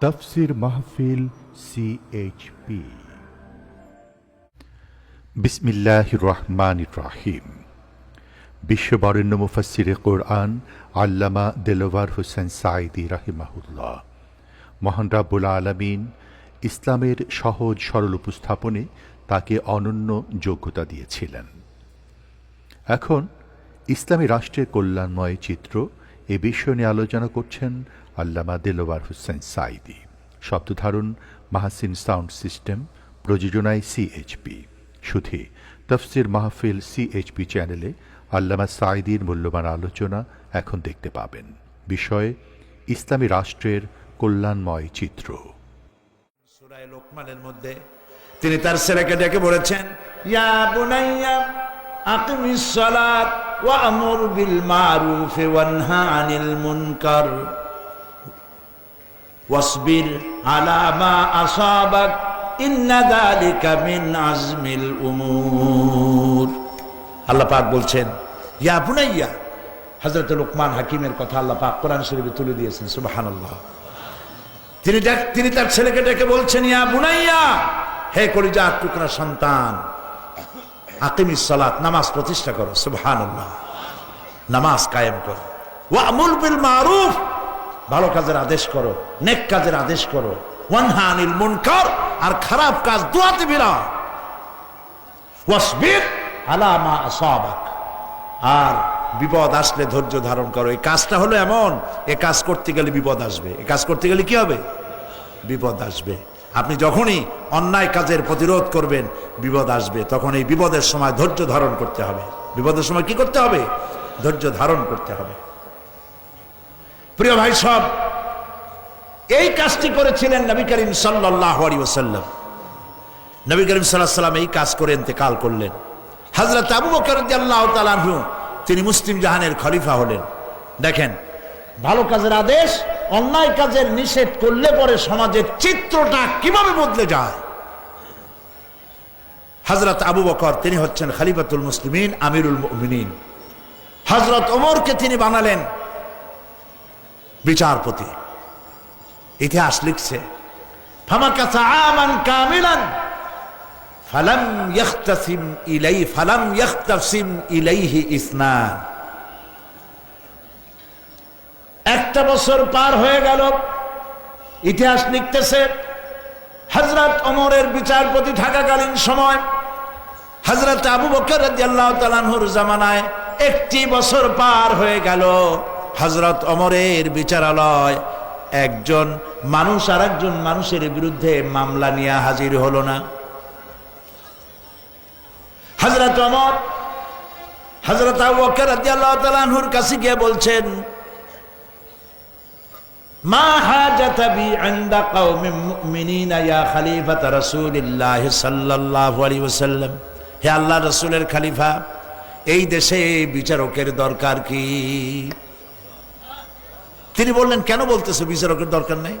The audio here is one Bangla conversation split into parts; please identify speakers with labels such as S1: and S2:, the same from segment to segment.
S1: তফসির মাহফিল সিএইচপি বিসমিল্লাহ রহমান রাহিম। বিশ্ববরেণ্য মুফাসিরে কোরআন আল্লামা দেলোয়ার হোসেন সাইদি রাহিমাহুল্লাহ। মহান রাব্বুল আলমিন ইসলামের সহজ সরল উপস্থাপনে তাকে অনন্য যোগ্যতা দিয়েছিলেন। এখন ইসলামী রাষ্ট্রের কল্যাণময় চিত্র এ বিষয় নিয়ে আলোচনা করছেন আল্লামা দেলোয়ার হোসেন সাইদি শব্দধারণ মাহাসিন সাউন্ড সিস্টেম, প্রযোজনায় সিএইচপি সুধী, তফসির মাহফিল সিএইচপি চ্যানেলে আল্লামা সাইদির মূল্যবান আলোচনা এখন দেখতে পাবেন। বিষয়, ইসলামী রাষ্ট্রের কল্যাণময় চিত্র।
S2: লোকমানের মধ্যে তিনি তার ছেলেকে ডেকে বলেছেন, ইয়া বুনাইয়া, আকিমিস সালাত ওয়া আমুর বিল মারুফ ওয়ানহা আনিল মুনকার। ওয়াসবির আলা মা আসাবাক আল্লাহ পাক বলছেন, ইয়া বুনাইয়া, হযরত লোকমান হাকিমের কথা আল্লাহ পাক কোরআন শরীফে তুলে দিয়েছেন, সুবহানাল্লাহ। তিনি ডাক- তিনি তার ছেলেকে ডেকে বলছেন, ইয়া বুনাইয়া, হে করি যা টুকরা সন্তান, আকিমিস সালাত, নামাজ প্রতিষ্ঠা করো, সুবহানাল্লাহ। নামাজ কায়েম করো। ওয়া আমুল বিল মারুফ ভালো কাজের আদেশ করো, নেক কাজের আদেশ করো। ওয়ানহা আনিল মুনকার, আর খারাপ কাজ দুয়াতে ওয়াসবির আলা মা আসাবাক। আর বিপদ আসলে ধৈর্য ধারণ করো। এই কাজটা হলো এমন, এ কাজ করতে গেলে বিপদ আসবে। এ কাজ করতে গেলে কি হবে? বিপদ আসবে। আপনি যখনই অন্যায় কাজের প্রতিরোধ করবেন, বিপদ আসবে। তখন এই বিপদের সময় ধৈর্য ধারণ করতে হবে। বিপদের সময় কি করতে হবে? ধৈর্য ধারণ করতে হবে। প্রিয় ভাই সব, এই কাজটি করেছিলেন নবী করিম সাল্লাহ নবী করিম সাল্লাহ সাল্লাম এই কাজ করে ইন্তেকাল করলেন। হজরত আবু বকর আল্লাহ তালাহু তিনি মুসলিম জাহানের খলিফা হলেন। দেখেন, ভালো কাজের আদেশ, অন্যায় কাজের নিষেধ করলে পরে সমাজের চিত্রটা কীভাবে বদলে যায়? হজরত আবু বকর, তিনি হচ্ছেন খালিফাতুল মুসলিমিন, আমিরুল মুমিনিন। হজরত ওমরকে তিনি বানালেন। বিচারপতি। ইতিহাস লিখছে একটা বছর পার হয়ে গেল, ইতিহাস লিখতেছে হজরত ওমরের বিচারপতি থাকাকালীন সময় হজরত আবু বকর রাদিয়াল্লাহু তাআলার জামানায় একটি বছর পার হয়ে গেল। হজরত অমরের বিচারালয়, একজন মানুষ আর একজন মানুষের বিরুদ্ধে মামলা নিয়ে হাজির হলো না। হজরত অমর হজরত আবু বকর রাদিয়াল্লাহু কাছে গিয়ে বলছেন, মা হে এই দেশে বিচারকের দরকার কি? তিনি বললেন, কেন বলতেছে বিচারকের দরকার নেই?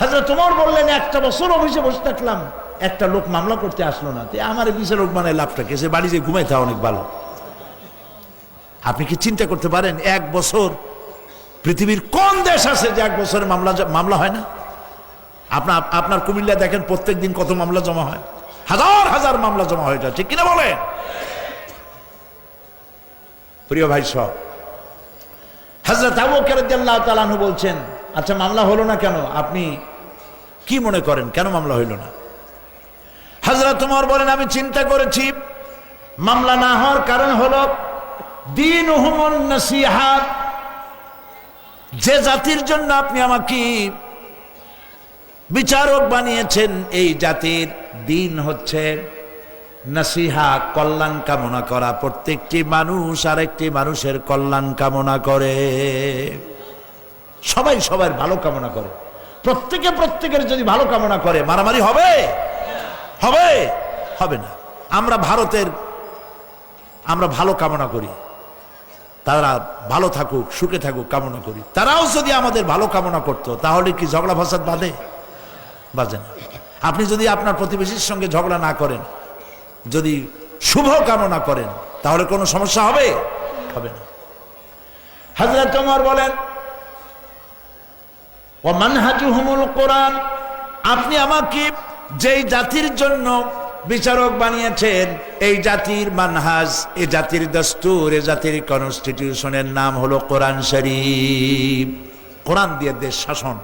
S2: হাজরা তোমার বললেন, একটা বছর অফিসে বসে থাকলাম, একটা লোক মামলা করতে আসলো না। তে আমার বিচারক মানে লাভটা সে বাড়ি যে ঘুমাই থাকা অনেক ভালো। আপনি কি চিন্তা করতে পারেন, এক বছর পৃথিবীর কোন দেশ আছে যে এক বছরে মামলা মামলা হয় না? আপনার আপনার কুমিল্লা দেখেন, প্রত্যেক দিন কত মামলা জমা হয়। হাজার হাজার মামলা জমা হয়ে ঠিক কিনা বলে প্রিয় ভাই সব হজরত আবু কেরদ্দাল্লাহ তালানহু বলছেন আচ্ছা মামলা হলো না কেন? আপনি কি মনে করেন? কেন মামলা হইল না? হজরত তোমার বলেন, আমি চিন্তা করেছি, মামলা না হওয়ার কারণ হলো দিন নসিহাত যে জাতির জন্য আপনি আমাকে বিচারক বানিয়েছেন, এই জাতির দিন হচ্ছে নসিহা কল্যাণ কামনা করা। প্রত্যেকটি মানুষ আরেকটি মানুষের কল্যাণ কামনা করে। সবাই সবার ভালো কামনা করে। প্রত্যেকে প্রত্যেকের যদি ভালো কামনা করে, মারামারি হবে? হবে? হবে না। আমরা ভারতের, আমরা ভালো কামনা করি। তারা ভালো থাকুক, সুখে থাকুক, কামনা করি। তারাও যদি আমাদের ভালো কামনা করতো, তাহলে কি ঝগড়া ফাসাদ বাঁধে বাজে না। আপনি যদি আপনার প্রতিবেশীর সঙ্গে ঝগড়া না করেন যদি শুভ কামনা করেন, তাহলে কোনো সমস্যা হবে? হবে না। হাজরত তোমার বলেন ও মানহাজুহুমুল কোরআন আপনি আমাকে যেই জাতির জন্য বিচারক বানিয়েছেন, এই জাতির মানহাজ, এ জাতির দস্তুর, এ জাতির কনস্টিটিউশনের নাম হলো কোরআন শরীফ। কোরআন দিয়ে দেশ শাসন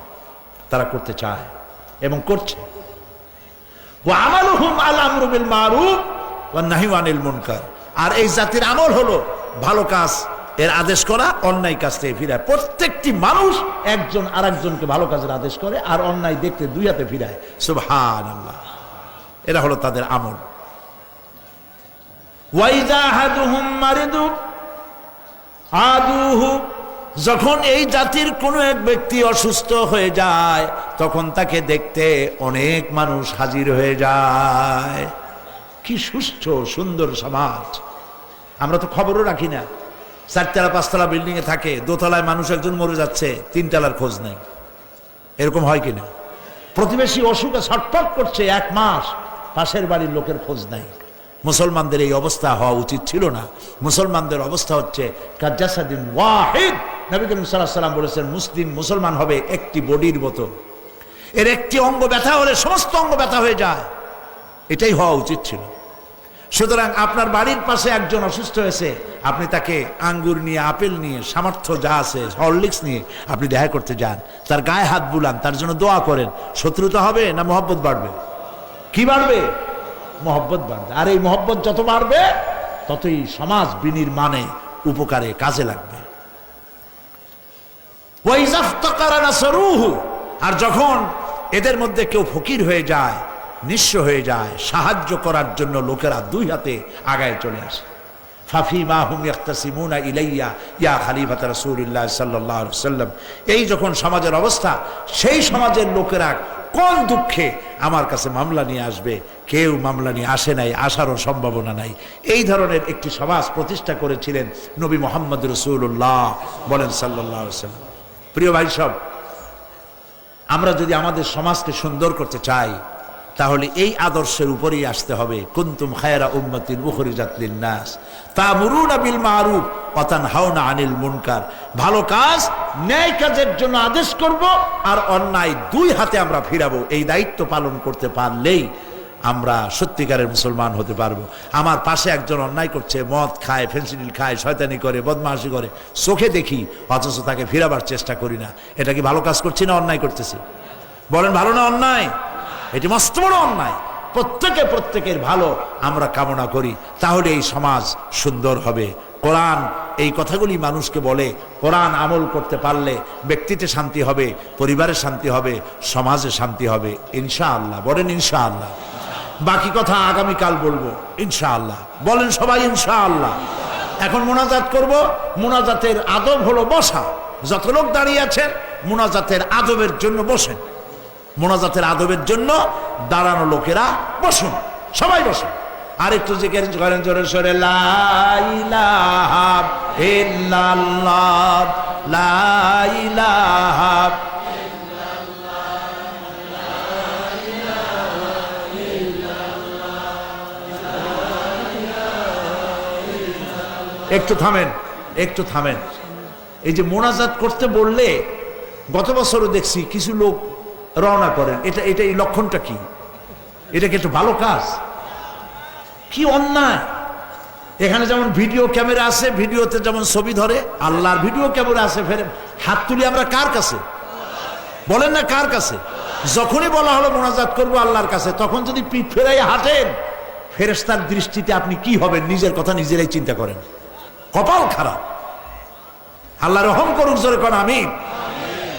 S2: তারা করতে চায় এবং করছে। আর এই জাতির আমল হলো ভালো কাজ, এর আদেশ করা, অন্যায় কাজ থেকে ফিরায়। প্রত্যেকটি মানুষ একজন আরেকজনকে ভালো কাজের আদেশ করে আর অন্যায় দেখতে দুই হাতে ফিরায়। সুবহানাল্লাহ। এরা হলো তাদের আমল। ওয়াইজা আহাদুহুম মারিদু আদুহু যখন এই জাতির কোনো এক ব্যক্তি অসুস্থ হয়ে যায়, তখন তাকে দেখতে অনেক মানুষ হাজির হয়ে যায়। কি সুস্থ, সুন্দর সমাজ। আমরা তো খবরও রাখি না। চারতলা, পাঁচতলা বিল্ডিং এ থাকে, দোতলায় মানুষ একজন মরে যাচ্ছে, তিনতলার খোঁজ নেই। এরকম হয় কিনা? প্রতিবেশী অসুখে ছটফট করছে এক মাস, পাশের বাড়ির লোকের খোঁজ নাই। মুসলমানদের এই অবস্থা হওয়া উচিত ছিল না। মুসলমানদের অবস্থা হচ্ছে কাজাসাদিন ওয়াহিদ। নবী করিম সাল্লাহ সাল্লাম বলেছেন, মুসলিম মুসলমান হবে একটি বডির মতো। এর একটি অঙ্গ ব্যথা হলে সমস্ত অঙ্গ ব্যথা হয়ে যায়। এটাই হওয়া উচিত ছিল। সুতরাং আপনার বাড়ির পাশে একজন অসুস্থ হয়েছে, আপনি তাকে আঙ্গুর নিয়ে, আপেল নিয়ে, সামর্থ্য যা আছে, হরলিক্স নিয়ে আপনি দেখা করতে যান। তার গায়ে হাত বুলান, তার জন্য দোয়া করেন। শত্রুতা হবে না মহব্বত বাড়বে? কি বাড়বে? মহব্বত বাড়বে। আর এই মহব্বত যত বাড়বে, ততই সমাজ বিনির্মাণে, উপকারে কাজে লাগবে। আর যখন এদের মধ্যে কেউ ফকির হয়ে যায়, নিঃস্ব হয়ে যায়, সাহায্য করার জন্য লোকেরা দুই হাতে আগায় চলে আসে। ফাফি মা হুম ইয়াক্তাসিমুনা ইলাইয়া, ইয়া খালিফাত রাসূলুল্লাহ সাল্লাম এই যখন সমাজের অবস্থা, সেই সমাজের লোকেরা কোন দুঃখে আমার কাছে মামলা নিয়ে আসবে? কেউ মামলা নিয়ে আসে নাই, আসারও সম্ভাবনা নাই। এই ধরনের একটি সমাজ প্রতিষ্ঠা করেছিলেন নবী মোহাম্মদ রসুল্লাহ বলেন সাল্লাহ সাল্লাম প্রিয় ভাই সব, আমরা যদি আমাদের সমাজকে সুন্দর করতে চাই, তাহলে এই আদর্শের উপরেই আসতে হবে। কুন্তুম খায়রা উম্মতিন উখরিজাত লিন্নাস। তামুরুনা বিল মারুফ অতান হাওনা আনিল মুনকার। ভালো কাজ, ন্যায় কাজের জন্য আদেশ করব, আর অন্যায় দুই হাতে আমরা ফিরাবো। এই দায়িত্ব পালন করতে পারলেই আমরা সত্যিকারের মুসলমান হতে পারব। আমার পাশে একজন অন্যায় করছে, মদ খায়, ফেন্সিডিল খায়, শয়তানি করে, বদমাশি করে। চোখে দেখি, অথচ তাকে ফিরাবার চেষ্টা করি না। এটা কি ভালো কাজ করছি না অন্যায় করতেছি? বলেন, ভালো না অন্যায়? এটি মস্ত বড় অন্যায়। প্রত্যেকে প্রত্যেকের ভালো আমরা কামনা করি। তাহলে এই সমাজ সুন্দর হবে। কোরআন, এই কথাগুলি মানুষকে বলে, কোরআন আমল করতে পারলে ব্যক্তিতে শান্তি হবে, পরিবারে শান্তি হবে, সমাজে শান্তি হবে। ইনশাআল্লাহ, বলেন ইনশাআল্লাহ। বাকি কথা আগামীকাল বলব, ইনশাআল্লাহ। বলেন সবাই ইনশাআল্লাহ। এখন মোনাজাত করব, মোনাজাতের আদব হলো বসা। যত লোক দাঁড়িয়ে আছেন মোনাজাতের আদবের জন্য বসেন। মোনাজাতের আদবের জন্য দাঁড়ানো লোকেরা বসুন। সবাই বসুন। আর একটু জিজ্ঞেস করেন, জোরে সরে লাইলাহাব ইল্লাল্লাহ একটু থামেন একটু থামেন। এই যে মোনাজাত করতে বললে গত বছরও দেখছি কিছু লোক রওনা করেন। এটা এটা এই লক্ষণটা কি? এটা কি একটু ভালো কাজ? কি অন্যায়? এখানে যেমন ভিডিও ক্যামেরা আছে, ভিডিওতে যেমন ছবি ধরে, আল্লাহর ভিডিও ক্যামেরা আছে, ফেরে হাত তুলি আমরা কার কাছে? বলেন না কার কাছে? যখনই বলা হলো মোনাজাত করব আল্লাহর কাছে, তখন যদি পিঠ ফেরাই হাঁটেন ফেরেস্তার দৃষ্টিতে আপনি কি হবেন? নিজের কথা নিজেরাই চিন্তা করেন। কপাল খারাপ। আল্লাহ রহম করুক জোরে কোন আমি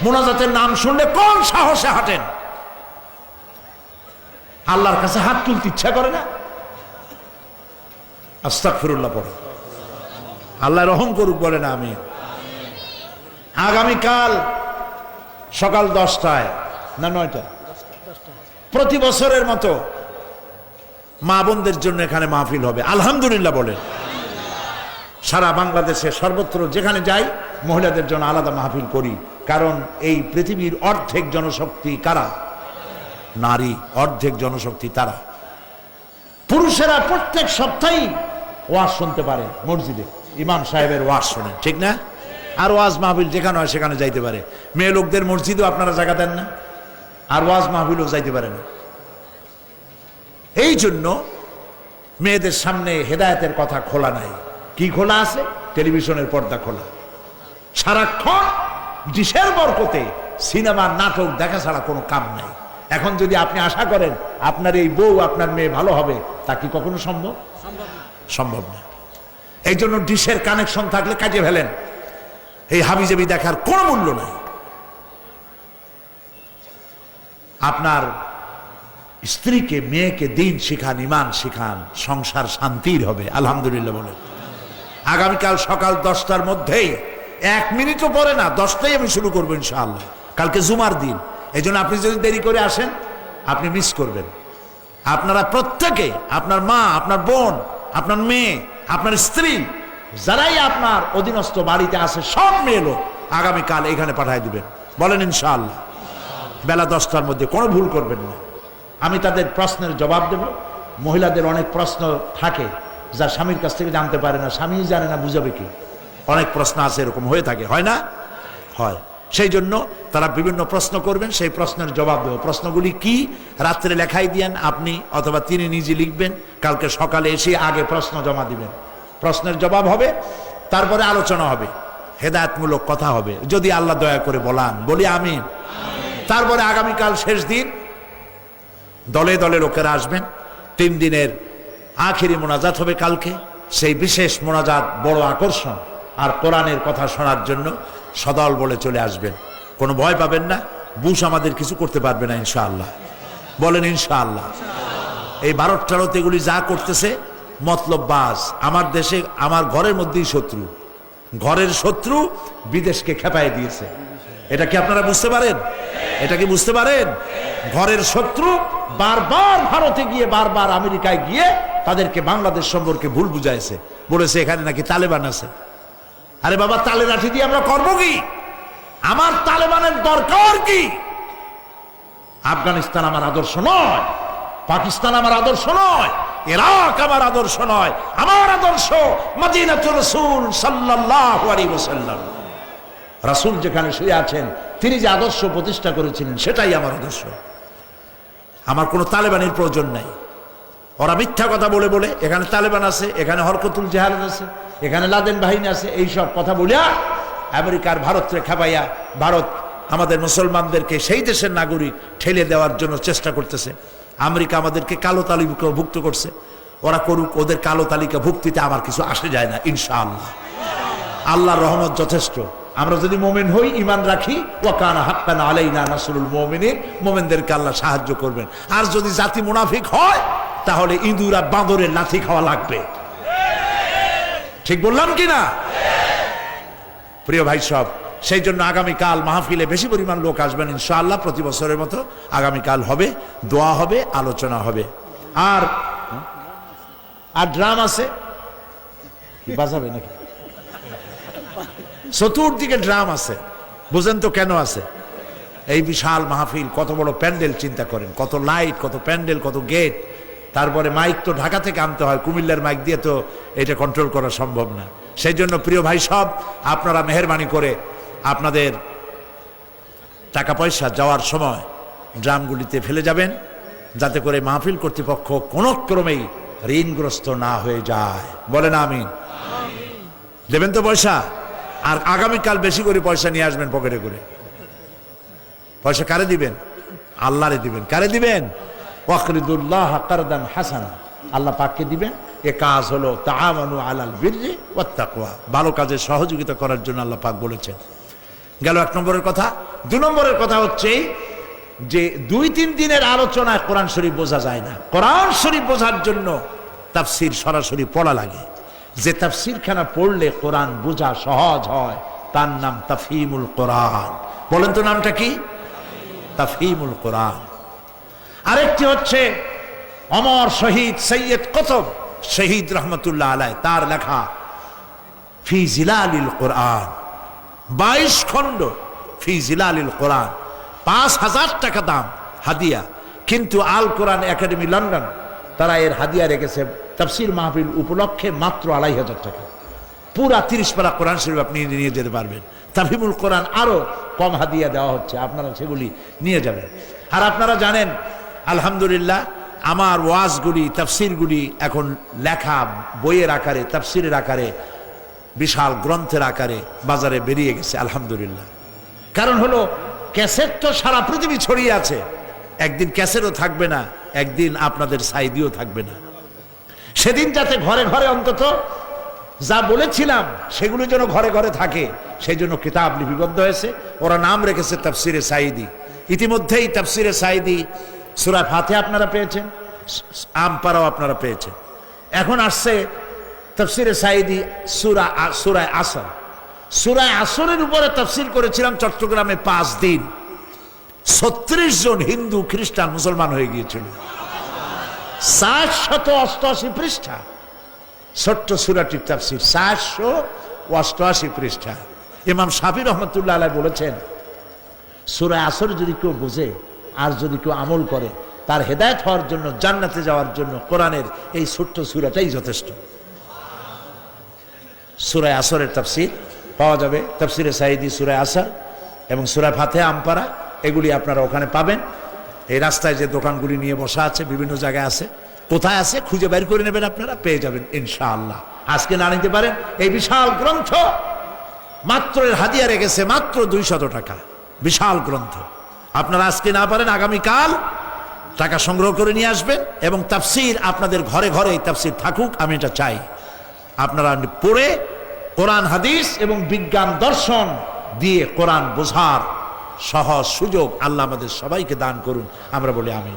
S2: মোনাজাতের নাম শুনলে কোন সাহসে হাঁটেন? আল্লাহর কাছে হাত তুলতে ইচ্ছা করে না? আস্তাক ফিরুল্লাহ পড়ে। আল্লাহ রহম করুক বলে না আমি আগামীকাল সকাল দশটায়, না নয়টা? প্রতি বছরের মতো মা বোনদের জন্য এখানে মাহফিল হবে। আলহামদুলিল্লাহ বলেন। সারা বাংলাদেশে সর্বত্র যেখানে যাই, মহিলাদের জন্য আলাদা মাহফিল করি। কারণ এই পৃথিবীর অর্ধেক জনশক্তি কারা? নারী, অর্ধেক জনশক্তি তারা। পুরুষেরা প্রত্যেক সপ্তাহেই ওয়াজ শুনতে পারে মসজিদে। ইমাম সাহেবের ওয়াজ শোনেন, ঠিক না? আর ওয়াজ মাহফিল যেখানে হয় সেখানে যাইতে পারে। মেয়ে লোকদের মসজিদও আপনারা জায়গা দেন না। আর ওয়াজ মাহফিলও যাইতে পারে না। এই জন্য মেয়েদের সামনে হেদায়েতের কথা খোলা নাই। কি খোলা আছে? টেলিভিশনের পর্দা খোলা। সারাক্ষণ ডিশের বরকতে সিনেমা নাটক দেখা ছাড়া কোনো কাম নাই। এখন যদি আপনি আশা করেন আপনার এই বউ আপনার মেয়ে ভালো হবে তা কি কখনো সম্ভব? সম্ভব না। এই জন্য ডিশের কানেকশন থাকলে কাজে ফেলেন। এই হাবিজাবি দেখার কোনো মূল্য নাই। আপনার স্ত্রীকে মেয়েকে দিন শিখান ইমান শিখান সংসার শান্তির হবে আলহামদুলিল্লাহ বলেন। আগামীকাল সকাল দশটার মধ্যেই, এক মিনিটও পরে না দশটাই আমি শুরু করব ইনশাআল্লাহ। কালকে জুমার দিন। এই আপনি যদি দেরি করে আসেন, আপনি মিস করবেন। আপনারা প্রত্যেকে, আপনার মা, আপনার বোন, আপনার মেয়ে, আপনার স্ত্রী, যারাই আপনার অধীনস্থ বাড়িতে আছে, সব মেয়ে লোক আগামীকাল এখানে পাঠিয়ে দিবেন। বলেন ইনশাআল্লাহ। বেলা দশটার মধ্যে কোনো ভুল করবেন না। আমি তাদের প্রশ্নের জবাব দেব। মহিলাদের অনেক প্রশ্ন থাকে। যা স্বামীর কাছ থেকে জানতে পারে না, স্বামী জানে না, বুঝাবে কি? অনেক প্রশ্ন আছে, এরকম হয়ে থাকে, হয় না? হয়। সেই জন্য তারা বিভিন্ন প্রশ্ন করবেন, সেই প্রশ্নের জবাব দেবো। প্রশ্নগুলি কি? রাত্রে লেখাই দিয়েন আপনি, অথবা তিনি নিজে লিখবেন, কালকে সকালে এসে আগে প্রশ্ন জমা দিবেন। প্রশ্নের জবাব হবে, তারপরে আলোচনা হবে, হেদায়তমূলক কথা হবে। যদি আল্লাহ দয়া করে বলান, বলি আমি তারপরে আগামীকাল শেষ দিন, দলে দলে লোকেরা আসবেন, তিন দিনের আখেরি মোনাজাত হবে কালকে। সেই বিশেষ মোনাজাত বড় আকর্ষণ। আর কোরআনের কথা শোনার জন্য সদল বলে চলে আসবেন। কোনো ভয় পাবেন না। বুশ আমাদের কিছু করতে পারবে না, ইনশাআল্লাহ। বলেন, ইনশাআল্লাহ। এই ভারত টারত এগুলি যা করতেছে মতলব বাস আমার দেশে, আমার ঘরের মধ্যেই শত্রু। ঘরের শত্রু বিদেশকে খেপায় দিয়েছে। এটা কি আপনারা বুঝতে পারেন? এটা কি বুঝতে পারেন? ঘরের শত্রু বারবার ভারতে গিয়ে, বারবার আমেরিকায় গিয়ে তাদেরকে বাংলাদেশ সম্পর্কে ভুল বুঝাইছে। বলেছে, এখানে নাকি তালেবান আছে। আরে বাবা তালে লাঠি দিয়ে আমরা করব কি? আমার তালেবানের দরকার কি? আফগানিস্তান আমার আদর্শ নয়, পাকিস্তান আমার আদর্শ নয়, ইরাক আমার আদর্শ নয়, আমার আদর্শ মদিনাতুর রাসূল সাল্লাল্লাহু আলাইহি রাসূল যেখানে শুয়ে আছেন, তিনি যে আদর্শ প্রতিষ্ঠা করেছিলেন, সেটাই আমার আদর্শ। আমার কোনো তালেবানের প্রয়োজন নাই। ওরা মিথ্যা কথা বলে বলে, এখানে তালেবান আছে, এখানে হরকতুল জেহাদ আছে, এখানে লাদেন বাহিনী আছে, এইসব কথা বলিয়া আমেরিকার ভারতরে খাবাইয়া ভারত আমাদের মুসলমানদেরকে সেই দেশের নাগরিক ঠেলে দেওয়ার জন্য চেষ্টা করতেছে। আমেরিকা আমাদেরকে কালো তালিকা ভুক্ত করছে। ওরা করুক, ওদের কালো তালিকা ভুক্তিতে আমার কিছু আসে যায় না, ইনশাআল্লাহ। আল্লাহর রহমত যথেষ্ট। আমরা যদি মোমেন হই ইমান রাখি, ওয়াকানা হাক্কান আলাইনা নাসরুল মুমিনিন, মোমেনদেরকে আল্লাহ সাহায্য করবেন। আর যদি জাতি মুনাফিক হয় তাহলে ইঁদুর বাঁদরের লাথি খাওয়া লাগবে। ঠিক বললাম কি না? প্রিয় ভাই সব, সেই জন্য আগামীকাল মাহফিলে বেশি পরিমাণ লোক আসবেন ইনশাআল্লাহ প্রতি বছরের মতো। আগামীকাল হবে, দোয়া হবে, আলোচনা হবে। আর আর ড্রাম আছে? বাজাবে নাকি? চতুর্দিকে ড্রাম আছে। বুঝেন তো কেন আছে? এই বিশাল মাহফিল, কত বড় প্যান্ডেল, চিন্তা করেন। কত লাইট, কত প্যান্ডেল, কত গেট। তারপরে মাইক তো ঢাকা থেকে আনতে হয়, কুমিল্লার মাইক দিয়ে তো এটা কন্ট্রোল করা সম্ভব না। সেই জন্য প্রিয় ভাই সব, আপনারা মেহরবানি করে আপনাদের টাকা পয়সা যাওয়ার সময় ড্রামগুলিতে ফেলে যাবেন, যাতে করে মাহফিল কর্তৃপক্ষ কোনো ক্রমেই ঋণগ্রস্ত না হয়ে যায়। বলেন আমি দেবেন তো পয়সা? আর আগামীকাল বেশি করে পয়সা নিয়ে আসবেন পকেটে করে। পয়সা কারে দিবেন? আল্লাহরে দিবেন। কারে দিবেন? ওয়াকরিদুল্লাহ কারদান হাসানা। আল্লাহ পাককে দিবেন। এ কাজ হলো তাআমানু আলাল বিররি ওয়াত তাকওয়া। ভালো কাজে সহযোগিতা করার জন্য আল্লাহ পাক বলেছেন। গেল এক নম্বরের কথা। দু নম্বরের কথা হচ্ছে যে দুই তিন দিনের আলোচনায় কোরআন শরীফ বোঝা যায় না। কোরআন শরীফ বোঝার জন্য তাফসির সরাসরি পড়া লাগে। যে তাফসিরখানা পড়লে কোরআন বোঝা সহজ হয়, তার নাম তাফিমুল কোরআন। বলেন তো নামটা কি? তাফিমুল কোরআন। আরেকটি হচ্ছে অমর শহীদ সৈয়দ কতব শহীদ রহমতুল্লাহ আলাই, তার লেখা ফি জিলালিল কোরআন। বাইশ খণ্ড ফি জিলালিল কোরআন। পাঁচ হাজার টাকা দাম হাদিয়া। কিন্তু আল কোরআন একাডেমি লন্ডন, তারা এর হাদিয়া রেখেছে। তাফসির মাহফিল উপলক্ষে মাত্র আড়াই হাজার টাকা। পুরা তিরিশ পারা কোরআন শরীফ আপনি নিয়ে যেতে পারবেন। তাফিমুল কোরআন আরও কম হাদিয়া দেওয়া হচ্ছে। আপনারা সেগুলি নিয়ে যাবেন। আর আপনারা জানেন আলহামদুলিল্লাহ, আমার ওয়াজগুলি, তাফসিরগুলি এখন লেখা বইয়ের আকারে, তাফসিরের আকারে, বিশাল গ্রন্থের আকারে বাজারে বেরিয়ে গেছে, আলহামদুলিল্লাহ। কারণ হলো, ক্যাসেট তো সারা পৃথিবী ছড়িয়ে আছে। একদিন ক্যাসেটও থাকবে না, একদিন আপনাদের সাইদিও থাকবে না। সেদিন যাতে ঘরে ঘরে অন্তত যা বলেছিলাম, সেগুলো যেন ঘরে ঘরে থাকে, সেই জন্য কিতাব লিপিবদ্ধ হয়েছে। ওরা নাম রেখেছে তাফসিরে সাইদি। ইতিমধ্যেই তাফসিরে সাইদি সুরা ফাতে আপনারা পেয়েছেন আমপারাও আপনারা পেয়েছেন। এখন আসছে তাফসিরে সাইদি সুরা সুরায় আসর। সুরায় আসরের উপরে তফসিল করেছিলাম চট্টগ্রামে পাঁচ দিন। ছত্রিশ জন হিন্দু, খ্রিস্টান, মুসলমান হয়ে গিয়েছিল। শত অষ্টআশি পৃষ্ঠা। ছোট্ট সুরাটির তাফসির, সাতশো অষ্টআশি পৃষ্ঠা। ইমাম শাফি রহমতুল্লাহ আলাই বলেছেন সুরা আসর যদি কেউ বোঝে আর যদি কেউ আমল করে, তার হেদায়ত হওয়ার জন্য, জান্নাতে যাওয়ার জন্য কোরআনের এই ছোট্ট সুরাটাই যথেষ্ট। সুরায় আসরের তাফসির পাওয়া যাবে। তাফসিরে সাইদি সুরায় আসর এবং সুরায় ফাতে আমপারা এগুলি আপনারা ওখানে পাবেন। এই রাস্তায় যে দোকানগুলি নিয়ে বসা আছে, বিভিন্ন জায়গায় আছে, কোথায় আছে, খুঁজে বের করে নেবেন আপনারা, পেয়ে যাবেন ইনশাআল্লাহ। আজকে না নিতে পারেন, এই বিশাল গ্রন্থ মাত্র হাদিয়া রেখেছে মাত্র দুইশত টাকা। বিশাল গ্রন্থ। আপনারা আজকে না পারেন, আগামীকাল টাকা সংগ্রহ করে নিয়ে আসবেন এবং তাফসির আপনাদের ঘরে ঘরে তাফসির থাকুক, আমি এটা চাই। আপনারা পড়ে কোরআন, হাদিস এবং বিজ্ঞান, দর্শন দিয়ে কোরআন বোঝার সহজ সুযোগ আল্লাহ আমাদের সবাইকে দান করুন, আমরা বলি আমি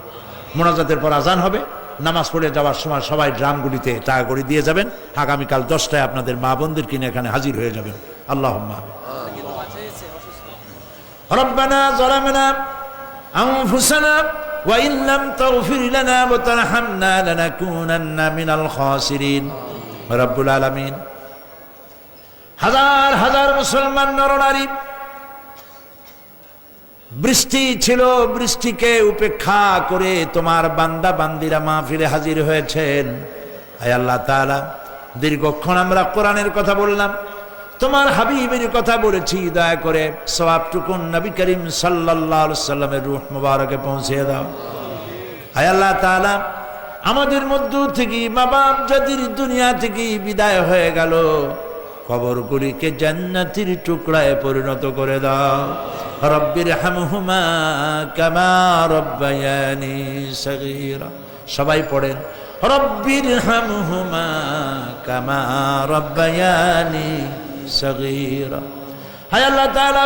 S2: মোনাজাতের পর আজান হবে, নামাজ পড়ে যাওয়ার সময় সবাই ড্রামগুলিতে টাকা করে দিয়ে যাবেন। আগামীকাল দশটায় আপনাদের মা বোনদের কিনে এখানে হাজির হয়ে যাবেন। আল্লাহ ربنا ظلمنا أنفسنا وإن لم تغفر لنا وترحمنا لنكونن من الخاسرين رب العالمين হাজার হাজার মুসলমান নরনারী বৃষ্টি ছিল বৃষ্টিকে উপেক্ষা করে তোমার বান্দা বান্দিরা মাহফিলে হাজির হয়েছেন আয় আল্লাহ তাআলা দীর্ঘক্ষণ আমরা কোরআনের কথা বললাম তোমার হাবিবের কথা বলেছি, দয়া করে সবাবটুকুন নবী করিম আলাইহি সাল্লামের রূহ মুবারকে পৌঁছে দাও। আয় আল্লাহ তাআলা, আমাদের মধ্য থেকে মা বাপ যাদের দুনিয়া থেকে বিদায় হয়ে গেল। কবরগুলিকে জান্নাতির টুকরায় পরিণত করে দাও। রব্বির হামহুমা কামা রব্বায়ানি সগীরা। সবাই পড়েন রব্বির হামহুমা কামা রব্বায়ানি সগীরা। হায় আল্লাহ তাআলা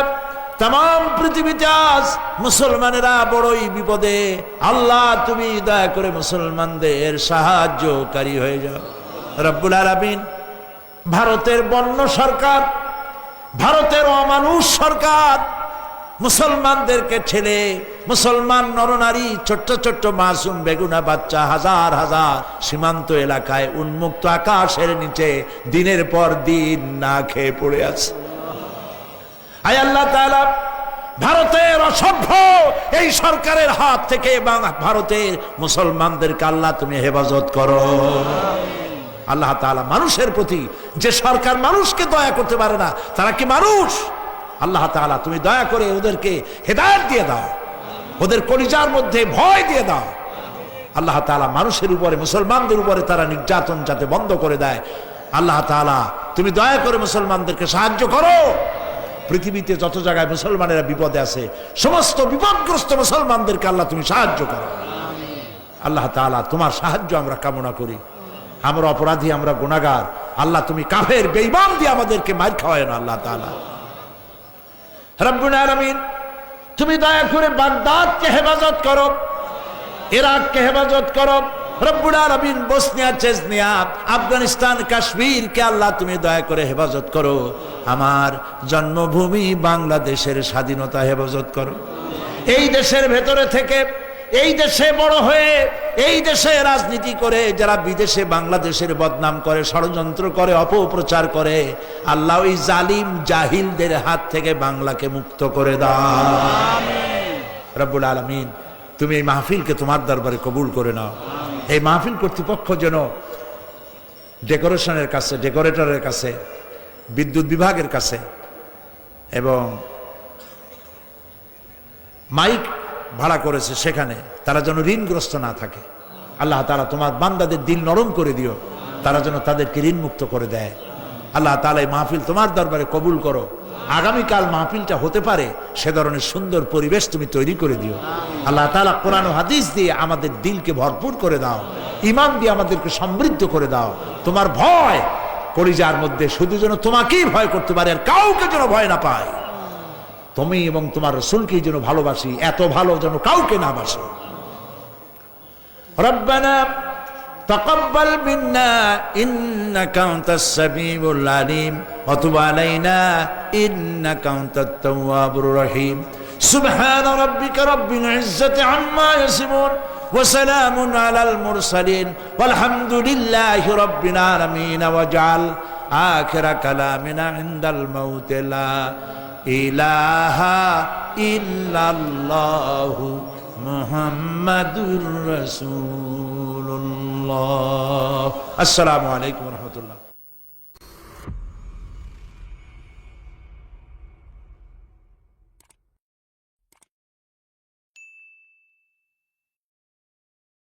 S2: তাম পৃথিবীতে আজ মুসলমানেরা বড়ই বিপদে। আল্লাহ, তুমি দয়া করে মুসলমানদের সাহায্যকারী হয়ে যাও। রব্বুল আলমিন, ভারতের বন্য সরকার, ভারতের অমানুষ সরকার মুসলমানদেরকে ছেলে, মুসলমান নরনারী, ছোট্ট ছোট্ট মাসুম বেগুনা বাচ্চা, হাজার হাজার সীমান্ত এলাকায় উন্মুক্ত আকাশের নিচে দিনের পর দিন না খেয়ে পড়ে আছে। আয় আল্লাহ ভারতের অসভ্য এই সরকারের হাত থেকে এবং ভারতের মুসলমানদেরকে আল্লাহ তুমি হেফাজত করো। আল্লাহ তাআলা মানুষের প্রতি, যে সরকার মানুষকে দয়া করতে পারে না, তারা কি মানুষ? আল্লাহ তাআলা, তুমি দয়া করে ওদেরকে হেদায়ত দিয়ে দাও। ওদের কলিজার মধ্যে ভয় দিয়ে দাও। আল্লাহ তাআলা মানুষের উপরে, মুসলমানদের উপরে তারা নির্যাতন যাতে বন্ধ করে দেয়। আল্লাহ তাআলা, তুমি দয়া করে মুসলমানদেরকে সাহায্য করো। পৃথিবীতে যত জায়গায় মুসলমানেরা বিপদে আছে, সমস্ত বিপদগ্রস্ত মুসলমানদেরকে আল্লাহ তুমি সাহায্য করো। আল্লাহ তাআলা, তোমার সাহায্য আমরা কামনা করি। আমরা অপরাধী, আমরা গুণাগার আল্লাহ, তুমি কাফের বেইমান দিয়ে আমাদেরকে মার খাওয়ায় না আল্লাহ তাআলা। রব্বুল আলামিন, তুমি দয়া করে বাগদাদকে হেফাজত করো, ইরাককে হেফাজত করো, রব্বুল আলামিন, বসনিয়া, চেজনিয়া, আফগানিস্তান, কাশ্মীরকে আল্লাহ তুমি দয়া করে হেফাজত করো। আমার জন্মভূমি বাংলাদেশের স্বাধীনতা হেফাজত করো। এই দেশের ভেতরে থেকে এই দেশে বড় হয়ে, এই দেশে রাজনীতি করে, যারা বিদেশে বাংলাদেশের বদনাম করে, ষড়যন্ত্র করে, অপপ্রচার করে, আল্লাহ ওই জালিম জাহিলদের হাত থেকে বাংলাকে মুক্ত করে দাও। আলমিন, তুমি এই মাহফিলকে তোমার দরবারে কবুল করে নাও। এই মাহফিল কর্তৃপক্ষ যেন ডেকোরেশনের কাছে, ডেকোরেটরের কাছে, বিদ্যুৎ বিভাগের কাছে এবং মাইক ভাড়া করেছে সেখানে, তারা যেন ঋণগ্রস্ত না থাকে। আল্লাহ তারা তোমার বান্দাদের দিল নরম করে দিও, তারা যেন তাদেরকে ঋণ মুক্ত করে দেয়। আল্লাহ তালা এই মাহফিল তোমার দরবারে কবুল করো। আগামীকাল মাহফিলটা হতে পারে, সে ধরনের সুন্দর পরিবেশ তুমি তৈরি করে দিও। আল্লাহ তালা কোরআন হাদিস দিয়ে আমাদের দিলকে ভরপুর করে দাও ইমান দিয়ে আমাদেরকে সমৃদ্ধ করে দাও। তোমার ভয় কলিজার মধ্যে শুধু যেন তোমাকেই ভয় করতে পারে, আর কাউকে যেন ভয় না পায়। তুমি এবং তোমার রসুলকেই যেন ভালোবাসি এত ভালো যেন কাউকে না বাসো ربنا تقبل منا إنك أنت السميع العليم وتب علينا إنك أنت التواب الرحيم سبحان ربك رب العزة عما يصفون وسلام على المرسلين والحمد لله رب العالمين واجعل آخر كلامنا عند الموت لا ইলাহা ইল্লাল্লাহু মুহাম্মাদুর রাসূলুল্লাহ। আসসালামু আলাইকুম ওয়া রাহমাতুল্লাহ।